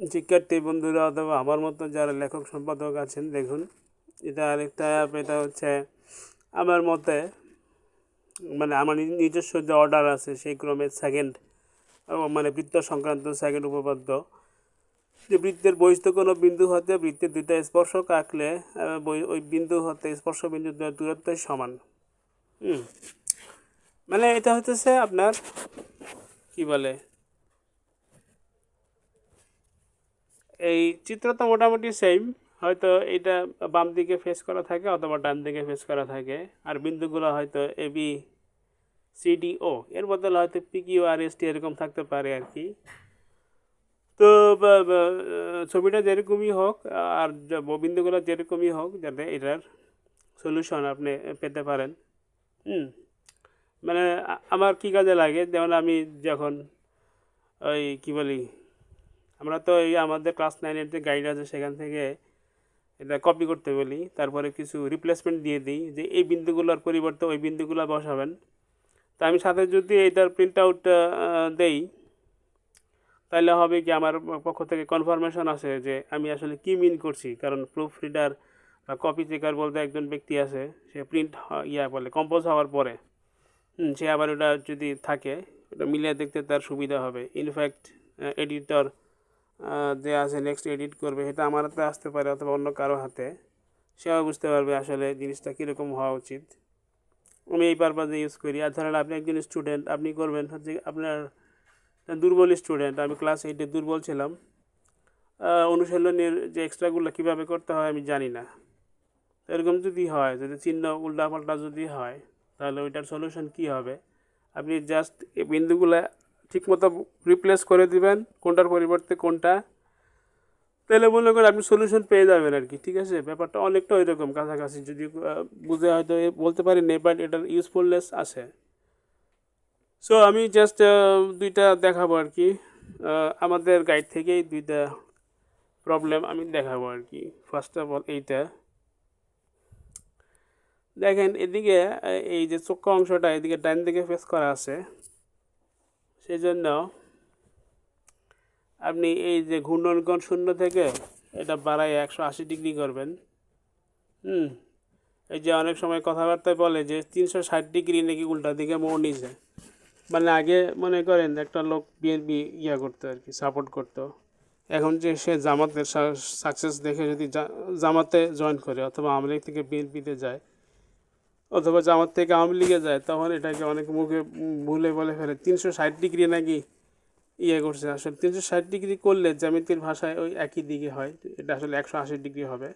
শিক্ষার্থী বন্ধুরা অথবা আমার মতো যারা লেখক সম্পাদক আছেন দেখুন এটা আরেকটা অ্যাপ এটা হচ্ছে আমার মতে মানে আমার নিজস্ব যে অর্ডার আছে সেই ক্রমে সেকেন্ড মানে বৃত্ত সংক্রান্ত সেকেন্ড উপপাদ্য। যে বৃত্তের বহিস্থ কোনো বিন্দু হতে বৃত্তের দুইটা স্পর্শক আঁকলে আহ, ওই বিন্দু হতে স্পর্শ বিন্দুর দূরত্ব সমান। মানে এটা হতেছে আপনার কি বলে এই চিত্রটা মোটামুটি সেম হয়তো এটা বাম দিকে ফেস করা থাকে অথবা ডান দিকে ফেস করা থাকে। আর বিন্দুগুলো হয়তো এ বি সি ডি ও এর বদলে হয়তো P Q R S T এরকম থাকতে পারে আর কি। তো ছবিটা যেরকমই হোক, আর বিন্দুগুলো যেরকমই হোক, যাতে এটার সলিউশন আপনি পেতে পারেন। হুম মানে আমার কী কাজে লাগে? যেমন আমি যখন ওই কি বলি আমরা তো এই আমাদের ক্লাস নাইনের যে গাইড আছে সেখান থেকে এটা কপি করতে বলি। তারপরে কিছু রিপ্লেসমেন্ট দিয়ে দিই যে এই বিন্দুগুলোর পরিবর্তে ওই বিন্দুগুলো বসাবেন। তা আমি সাথে যদি এটার প্রিন্ট আউট দেই, তাহলে হবে কি আমার পক্ষ থেকে কনফার্মেশন আছে যে আমি আসলে কী মিন করছি। কারণ প্রুফ রিডার বা কপি চেকার বলতে একজন ব্যক্তি আছে, সে প্রিন্ট ইয়া বলে কম্পোজ হওয়ার পরে। সে আবার ওটা যদি থাকে, ওটা মিলিয়ে দেখতে তার সুবিধা হবে। ইনফ্যাক্ট এডিটর যে আছে নেক্সট এডিট করবে, সেটা আমার হাতে আসতে পারে অথবা অন্য কারও হাতে, সেও বুঝতে পারবে আসলে জিনিসটা কীরকম হওয়া উচিত। আমি এই পারপাজে ইউজ করি। আর ধরেন আপনি একজন স্টুডেন্ট আপনি করবেন হচ্ছে আপনার দুর্বল স্টুডেন্ট আমি ক্লাস এইটে দুর্বল ছিলাম। অনুশীলনের যে এক্সট্রাগুলো কীভাবে করতে হয় আমি জানি না। এরকম যদি হয়, যদি চিহ্ন উল্টাপাল্টা যদি হয়, তাহলে ওইটার সলিউশন কী হবে? আপনি জাস্ট এই বিন্দুগুলো ঠিকমতো রিপ্লেস করে দিবেন, কোনটার পরিবর্তে কোনটা। তাহলে মনে করেন আপনি সলিউশন পেয়ে যাবেন আর কি, ঠিক আছে? ব্যাপারটা অনেকটা ওই রকম কাছাকাছি, যদি বুঝে হয়তো বলতে পারি না বাট এটার ইউজফুলনেস আছে। সো আমি জাস্ট দুইটা দেখাবো আর কি। আমাদের গাইড থেকেই দুইটা প্রবলেম আমি দেখাবো আর কি। ফার্স্ট অফ অল এইটা। দেখেন, এদিকে এই যে চোখ অংশটা এদিকে ডান দিকে ফেস করা আছে। সেই জন্য আপনি এই যে ঘূর্ণনকোণ শূন্য থেকে এটা বাড়ায় একশো আশি ডিগ্রি করবেন। হুম, এই যে অনেক সময় কথাবার্তায় বলে যে তিনশো ষাট ডিগ্রি নাকি উল্টা দিকে মোড় নিছে মানে আগে মনে করেন একটা লোক বিএনপি ইয়া করতো আর কি সাপোর্ট করতো। এখন যে সে জামাতের সাকসেস দেখে যদি জামাতে জয়েন করে অথবা আওয়ামী লীগ থেকে বিএনপিতে যায় অথবা জামাত থেকে আওয়ামী লীগে যায়, তখন এটাকে অনেক মুখে ভুলে বলে ফেলে। তিনশো ষাট ডিগ্রি নাকি ইয়ে করছে। আসলে তিনশো ষাট ডিগ্রি করলে জ্যামিতির ভাষায় ওই একই দিকে হয়। এটা আসলে একশো আশি ডিগ্রি হবে।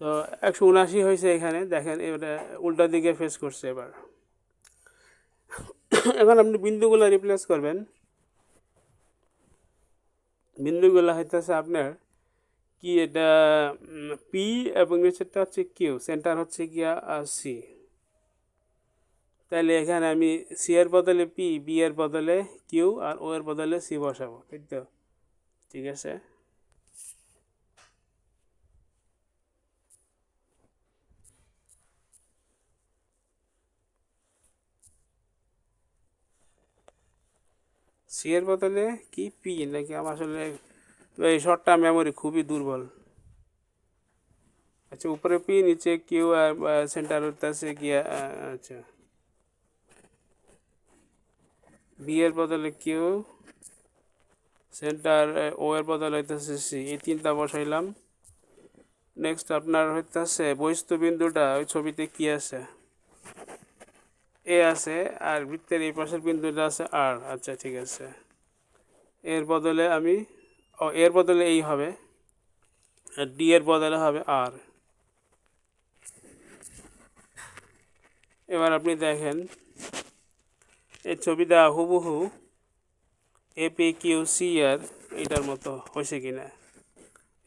তো একশো উনআশি হয়েছে এখানে। দেখেন, এবারে উল্টা দিকে ফেস করছে এবার। এখন আপনি বিন্দুগুলো রিপ্লেস করবেন। বিন্দুগুলো হইতেছে আপনার কি এটা পি এবং নিচেরটা হচ্ছে কিউ সেন্টার হচ্ছে গিয়া সি তাহলে এখানে আমি সি এর বদলে পি বি এর বদলে কিউ আর ও এর বদলে সি বসাবো, তাই তো? ঠিক আছে? সি এর বদলে কি পি নাকি আমার আসলে এই শর্টটা মেমোরি খুবই দুর্বল। আচ্ছা উপরে পি নিচে কিউ আর সেন্টার হচ্ছে গিয়া আচ্ছা। বি এর বদলে কিউ সেন্টার ও এর বদলে হইতেছে সি এই তিনটা বসাইলাম। নেক্সট আপনার হইতেছে বহিস্থ বিন্দুটা ওই ছবিতে কি আছে? এ আছে, আর বৃত্তের এই পাশের বিন্দুটা আছে আর আচ্ছা ঠিক আছে। এর বদলে আমি ও, এর বদলে এই হবে, আর ডি এর বদলে হবে আর। এবার আপনি দেখেন, এই ছবিটা হুবহু A P Q C R এটার মতো হয়েছে কিনা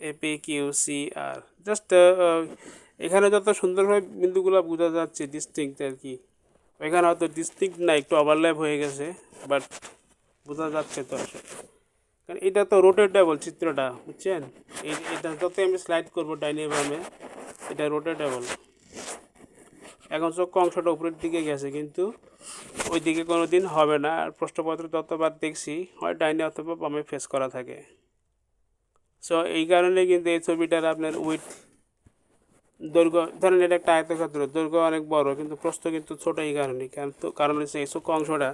A P Q C R. Just এখানে যত সুন্দরভাবে বিন্দুগুলো বোঝা যাচ্ছে ডিস্টিংক্ট আর কি এখানে হয়তো ডিস্টিংক্ট না, একটু ওভারল্যাপ হয়ে গেছে বাট বোঝা যাচ্ছে তো। আসলে কারণ এটা তো রোটেটেবল চিত্রটা, বুঝছেন? এটা যত আমি স্লাইড করব ডাইনে বামে এটা রোটেটেবল এখন চোখ অংশটা উপরের দিকে গেছে, কিন্তু ওই দিকে কোনো দিন হবে না। আর প্রশ্নপত্র যতবার দেখছি, হয় ডাইনে অথবা বামে ফেস করা থাকে। সো এই কারণে কিন্তু এই ছবিটার আপনার উইথ দৈর্ঘ্য, ধরেন এটা একটা আয়তক্ষেত্র, দৈর্ঘ্য অনেক বড়, কিন্তু প্রস্থ কিন্তু ছোটো এই কারণে। কারণ তো, কারণ হচ্ছে এই চোখ অংশটা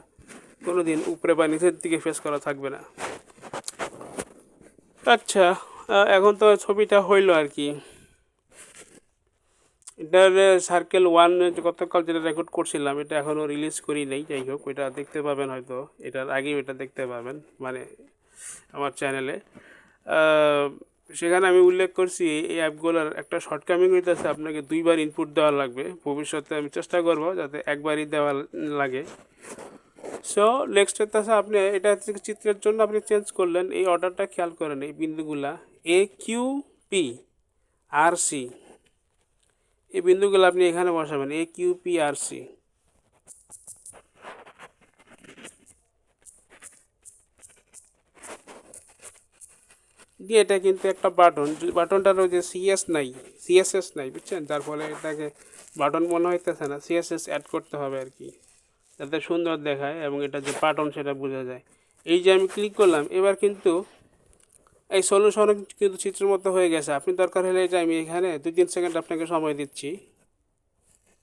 কোনো দিন উপরে বা নিচের দিকে ফেস করা থাকবে না। আচ্ছা এখন তো ছবিটা হইল আর কি। এটার সার্কেল ওয়ান গতকাল যেটা রেকর্ড করছিলাম, এটা এখনও রিলিজ করি নেই, যাই হোক ওইটা দেখতে পাবেন হয়তো। এটার আগেই ওইটা দেখতে পাবেন মানে আমার চ্যানেলে সেখানে আমি উল্লেখ করছি, এই অ্যাপগুলোর একটা শর্টকামিং হইতেছে, আপনাকে দুইবার ইনপুট দেওয়া লাগবে। ভবিষ্যতে আমি চেষ্টা করব যাতে একবারই দেওয়া লাগে। সো নেক্সট হচ্ছে আপনি, এটা চিত্রের জন্য আপনি চেঞ্জ করলেন, এই অর্ডারটা খেয়াল করেন, এই বিন্দুগুলা A Q P R C এই বিন্দুগুলো আপনি এখানে বসাবেন A Q P R C দিয়ে এটা কিন্তু একটা বাটন বাটনটার ওই যে সিএস নাই সিএসএস নাই, বুঝছেন? তার ফলে এটাকে বাটন মনে হইতেছে না সিএসএস অ্যাড করতে হবে আর কি। যাতে সুন্দর দেখায় এবং এটা যে বাটন সেটা বোঝা যায়। এই যে আমি ক্লিক করলাম, এবার কিন্তু এই সলিউশন কিন্তু চিত্রের মতো হয়ে গেছে। আপনি দরকার হলে এটা আমি এখানে দুই তিন সেকেন্ড আপনাকে সময় দিচ্ছি।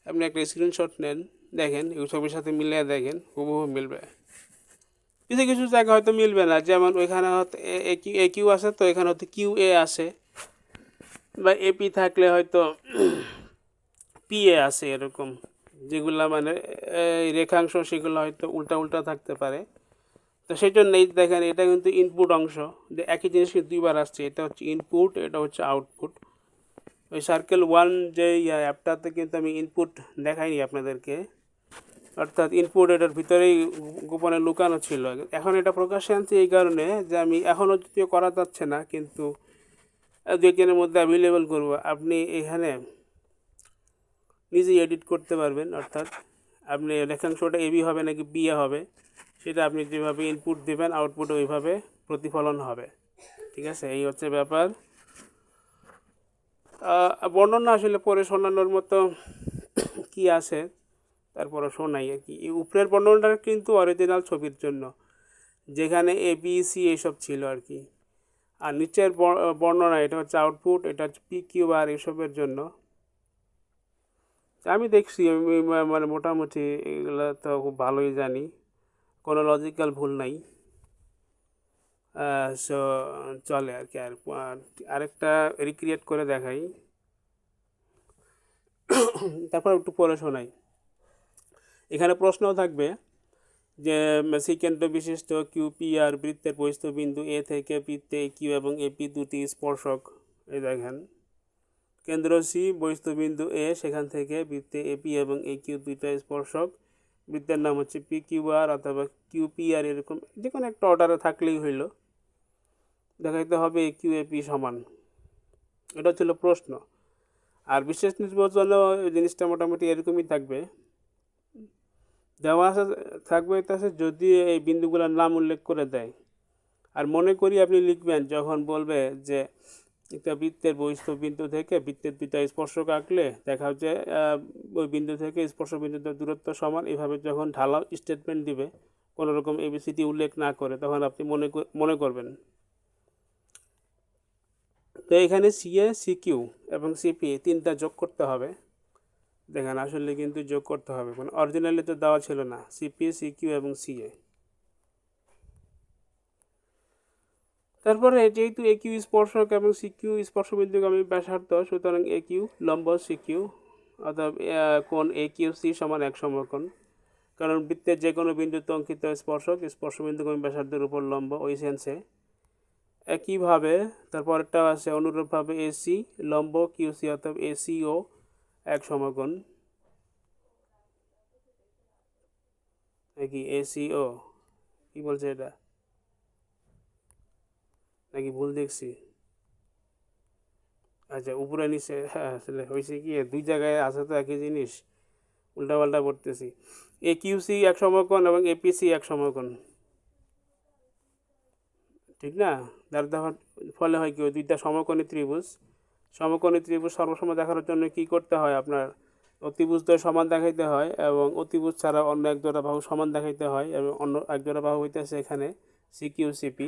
আপনি একটা স্ক্রিনশট নেন, দেখেন, এই ছবির সাথে মিলিয়ে দেখেন, হুবহু মিলবে। কিছু কিছু জায়গা হয়তো মিলবে না, যেমন ওইখানে হয়তো এ কিউ আছে, তো এখানে হয়তো কিউ এ আছে। বা এপি থাকলে হয়তো পিএ আছে, এরকম। যেগুলা মানে এই রেখাংশ সেগুলো হয়তো উল্টা উল্টা থাকতে পারে। তো সেই জন্য এই দেখেন, এটা কিন্তু ইনপুট অংশ। যে একই জিনিস কিন্তু দুইবার আসছে। এটা হচ্ছে ইনপুট এটা হচ্ছে আউটপুট ওই সার্কেল ওয়ান যে অ্যাপটাতে কিন্তু আমি ইনপুট দেখাইনি আপনাদেরকে। অর্থাৎ ইনপুট এটার ভিতরেই গোপনে লুকানো ছিল। এখন এটা প্রকাশ্যে আনছি এই কারণে যে আমি এখনও যদিও করা যাচ্ছে না, কিন্তু দু একদিনের মধ্যে অ্যাভেলেবেল করব। আপনি এখানে নিজেই এডিট করতে পারবেন, অর্থাৎ আপনি রেখাংশটা এবি হবে নাকি বিয়ে হবে, সেটা আপনি যেভাবে ইনপুট দেবেন আউটপুট ওইভাবে প্রতিফলন হবে। ঠিক আছে? এই হচ্ছে ব্যাপার। বর্ণনা আসলে পরে শোনানোর মতো কি আছে তারপরে শোনাই আর কি। এই উপরের বর্ণনাটা কিন্তু অরিজিনাল ছবির জন্য, যেখানে এ বি সি এইসব ছিল আর কি। আর নিচের বর্ণনা, এটা হচ্ছে আউটপুট এটা হচ্ছে পি কিউ আর এসবের জন্য। আমি দেখছি, আমি মানে মোটামুটি এগুলো তো খুব ভালোই জানি। কোনো লজিক্যাল ভুল নাই। সো চলে আর কি, আর আর আরেকটা রিক্রিয়েট করে দেখাই। তারপর একটু পরে শোনাই। এখানে প্রশ্নও থাকবে যে সেকেন্ড বিশিষ্ট কিউ পি কিউপিআর বৃত্তের বহিস্থ বিন্দু এ থেকে বৃত্তে কিউ এবং এপি দুটি স্পর্শক। এই দেখেন। কেন্দ্র সি বহিস্থ বিন্দু এ সেখান থেকে বৃত্তে এপি এবং এ কিউ দুইটা স্পর্শক। বৃত্তের নাম হচ্ছে পি কিউ আর অথবা কিউপিআর এরকম যে কোনো একটা অর্ডারে থাকলেই হইল। দেখাইতে হবে এ কিউ এপি সমান। এটা ছিল প্রশ্ন। আর বিশেষ নির্বাচনে জিনিসটা মোটামুটি এরকমই থাকবে। দেওয়া আছে, থাকবে তাছে যদি এই বিন্দুগুলোর নাম উল্লেখ করে দেয়। আর মনে করি আপনি লিখবেন যখন বলবে যে একটা বৃত্তের বহিস্থ বিন্দু থেকে বৃত্তের দুইটা স্পর্শক আঁকলে দেখা আহ, ওই বিন্দু থেকে স্পর্শ বিন্দুর দূরত্ব সমান। এভাবে যখন ঢালাও স্টেটমেন্ট দিবে কোনো রকম এবিসিটি উল্লেখ না করে তখন আপনি মনে মনে করবেন। তো এখানে সিএ সিকিউ এবং সিপি তিনটা যোগ করতে হবে। দেখেন আসলে কিন্তু যোগ করতে হবে। মানে অরিজিনালি তো দেওয়া ছিল না। সিপি সিকিউ এবং সিএ তারপরে যেহেতু এ কিউ স্পর্শক এবং সিকিউ স্পর্শবিন্দুগামী ব্যাসার্ধ, সুতরাং এ কিউ লম্ব সিকিউ অর্থাৎ কোন এ কিউ সি সমান এক সমকোণ। কারণ বৃত্তের যে কোনো বিন্দুতে অঙ্কিত স্পর্শক স্পর্শবিন্দুগামী ব্যাসার্ধের উপর লম্ব, ওই সেন্সে একইভাবে তারপরেরটা আছে, অনুরূপভাবে এসি লম্ব কিউসি অর্থাৎ এসিও এক সমকোণ। নাকি এসিও কি বলছে এটা? নাকি ভুল দেখছি? আচ্ছা উপরে নিচে হ্যাঁ আসলে হয়েছে কি দুই জায়গায় আছে তো একই জিনিস। উল্টাপাল্টা পড়তেছি। এ কিউসি এক সমকোণ এবং এপিসি এক সমকোণ। ঠিক না? যার দেখার ফলে হয় কি দুইটা সমকোণী ত্রিভুজ। সমকোণী ত্রিভুজ সর্বসময় দেখার জন্য কি করতে হয়? আপনার অতিভুজ দ্বয় সমান দেখাইতে হয় এবং অতিভুজ ছাড়া অন্য এক জোড়া বাহু সমান দেখাইতে হয় এবং অন্য এক জোড়া বাহু হইতেছে এখানে সি সিকিউ সিপি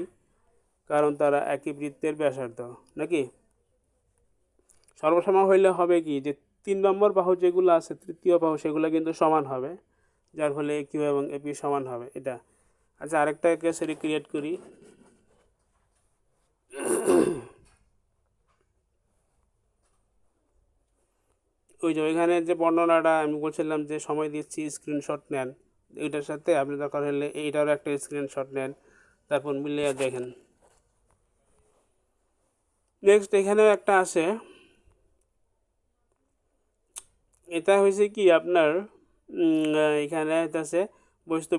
কারণ তারা একই বৃত্তের ব্যাসার্ধ, নাকি? সর্বসম হইলে হবে কি যে তিন নম্বর বাহু যেগুলো আছে, তৃতীয় বাহু সেগুলো কিন্তু সমান হবে, যার ফলে এ কিউ এবং এপি সমান হবে, এটা। আচ্ছা আরেকটা কেস রিক্রিয়েট করি। ওই যে ওইখানে যে বর্ণনাটা আমি বলছিলাম যে সময় দিচ্ছি স্ক্রিনশট নেন। এইটার সাথে আপনি দরকার হলে এইটারও একটা স্ক্রিনশট নেন। তারপর মিলিয়ে দেখেন। নেক্সট এখানেও একটা আছে। এটা হয়েছে কি আপনার এখানে আছে বস্তু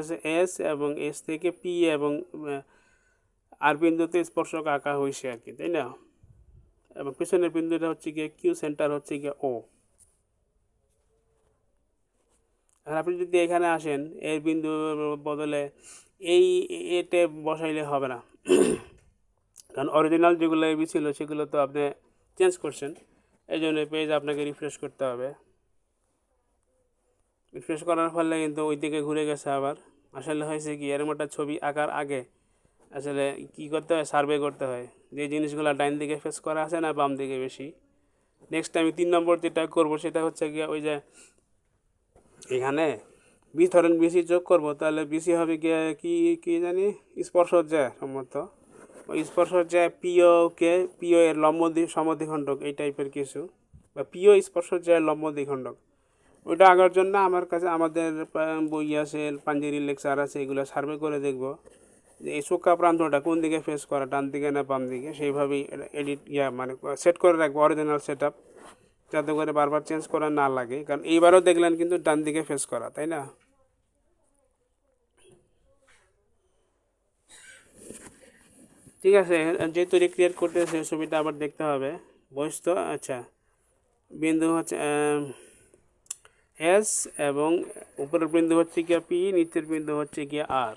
আছে এস এবং এস থেকে পি এবং আর বিন্দুতে স্পর্শক আঁকা হয়েছে আর কি তাই না? এবং পিছনের বিন্দুটা হচ্ছে গিয়ে কিউ সেন্টার হচ্ছে গিয়ে ও আর আপনি যদি এখানে আসেন, এর বিন্দু বদলে এই এতে বসাইলে হবে না। কারণ অরিজিনাল যেগুলো এবি ছিল, সেগুলো তো আপনি চেঞ্জ করছেন। এই জন্য পেজ আপনাকে রিফ্রেশ করতে হবে। রিফ্রেশ করার ফলে কিন্তু ওই দিকে ঘুরে গেছে আবার। আসলে হয়েছে কি, এরকম একটা ছবি আঁকার আগে আসলে কি করতে হয় সার্ভে করতে হয়। যে জিনিসগুলো ডাইন দিকে ফেস করা আছে না বাম দিকে বেশি। নেক্সট আমি তিন নম্বর যেটা করব, সেটা হচ্ছে গিয়ে ওই যে এখানে বি ধরেন বিসি যোগ করব, তাহলে বিসি হবে গিয়ে কি কি জানি? স্পর্শ যায় ওই স্পর্শ যায় পিও কে, পিও এর লম্ব দ্বি- সমদ্বিখণ্ডক, এই টাইপের কিছু। বা পিও স্পর্শ যায় লম্ব দ্বিখণ্ডক ওইটা আগার জন্য আমার কাছে, আমাদের বই আছে, পাঞ্জেরি লেকচার আছে, এগুলো সার্ভে করে দেখব। যে এই চোখা প্রান্তটা কোন দিকে ফেস করা, ডান দিকে না বাম দিকে, সেইভাবেই এডিট ইয়া মানে সেট করে রাখব অরিজিনাল সেট আপ যাতে করে বারবার চেঞ্জ করা না লাগে। কারণ এইবারও দেখলেন কিন্তু ডান দিকে ফেস করা, তাই না? ঠিক আছে যেহেতু রিক্রিয়েট করতেছে, ছবিটা আবার দেখতে হবে। বয়স তো আচ্ছা। বিন্দু হচ্ছে এস এবং উপরের বিন্দু হচ্ছে গিয়া পি নিচের বিন্দু হচ্ছে গিয়া আর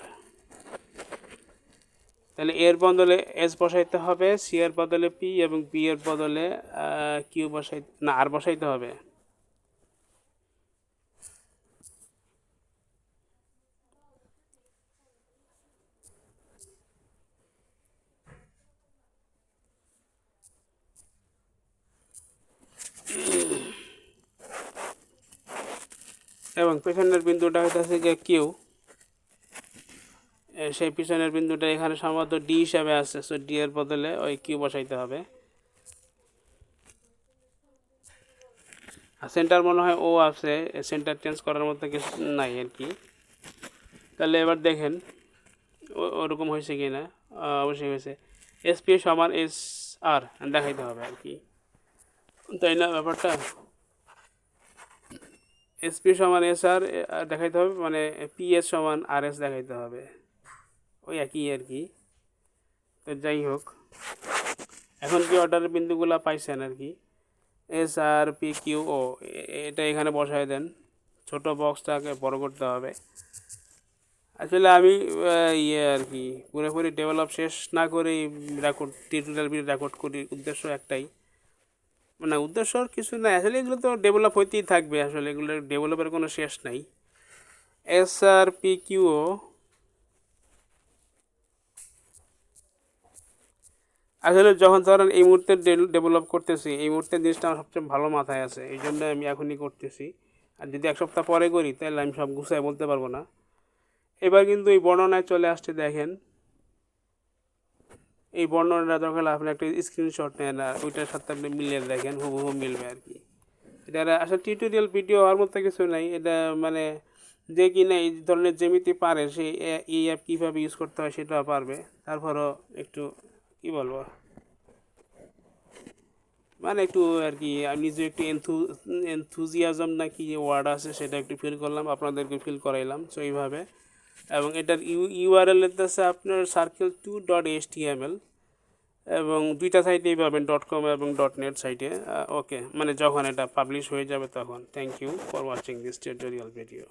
তাহলে এর বদলে এস বসাইতে হবে সি এর বদলে পি এবং পি এর বদলে কিউ বসাই, না আর বসাইতে হবে। এবং পেছনের বিন্দুটা হইতেছে গিয়ে কিউ সেই পিছনের বিন্দুটা এখানে সম্ভবত ডি হিসাবে আছে সো ডি এর বদলে ওই কিউ বসাইতে হবে। আর সেন্টার মনে হয় ও আছে সেন্টার চেঞ্জ করার মতো কিছু নাই আর কি। তাহলে এবার দেখেন ওরকম হয়েছে কি না অবশ্যই হয়েছে। এস পি সমান এস আর দেখাইতে হবে আর কি। তাই না ব্যাপারটা। এসপি সমান এস আর দেখাইতে হবে মানে পি এস সমান আর এস দেখাইতে হবে। ওই একই আর কি। তো যাই হোক, এখন কি অর্ডারের বিন্দুগুলো পাইছেন আর কি? এস আর পি কিউ ও এটা এখানে বসায় দেন। ছোট বক্সটাকে বড় করতে হবে। আসলে আমি ইয়ে আর কি, পুরোপুরি ডেভেলপ শেষ না করেই রেকর্ড টিউটোরিয়াল রেকর্ড করি উদ্দেশ্য একটাই। মানে উদ্দেশ্য কিছু নাই। আসলে এগুলো তো ডেভেলপ হইতেই থাকবে। আসলে এগুলো ডেভেলপের কোনো শেষ নাই। এস আর পি কিউও আসলে যখন ধরেন এই মুহূর্তে ডেভেলপ করতেছি, এই মুহূর্তে জিনিসটা আমার সবচেয়ে ভালো মাথায় আছে। এই জন্য আমি এখনই করতেছি। আর যদি এক সপ্তাহ পরে করি, তাহলে আমি সব গুছায় বলতে পারব না। এবার কিন্তু এই বর্ণনায় চলে আসছে, দেখেন। এই বর্ণনাটা দরকার আপনি একটা স্ক্রিনশট নেন আর ওইটার সাথে আপনি মিলিয়ে দেখেন, হুবহু মিলবে আর কি। এটা আসলে টিউটোরিয়াল ভিডিও হওয়ার মতো কিছু নাই। এটা মানে যে কিনা এই ধরনের জ্যামিতি পারে, সে এই অ্যাপ কীভাবে ইউজ করতে হয় সেটাও পারবে। তারপরও একটু, কি বলব? মানে একটু আর কি, আমি নিজে একটু এনথু এনথুজিয়াজম না কি ওয়ার্ড আছে সেটা একটু ফিল করলাম, আপনাদেরকে ফিল করাইলাম সো এইভাবে। এবং এটার ইউ ইউআরএল আছে আপনার circle two dot S T M L এবং দুইটা সাইটেই পাবেন ডট কম এবং ডট নেট সাইটে ওকে মানে যখন এটা পাবলিশ হয়ে যাবে তখন। Thank you for watching this tutorial video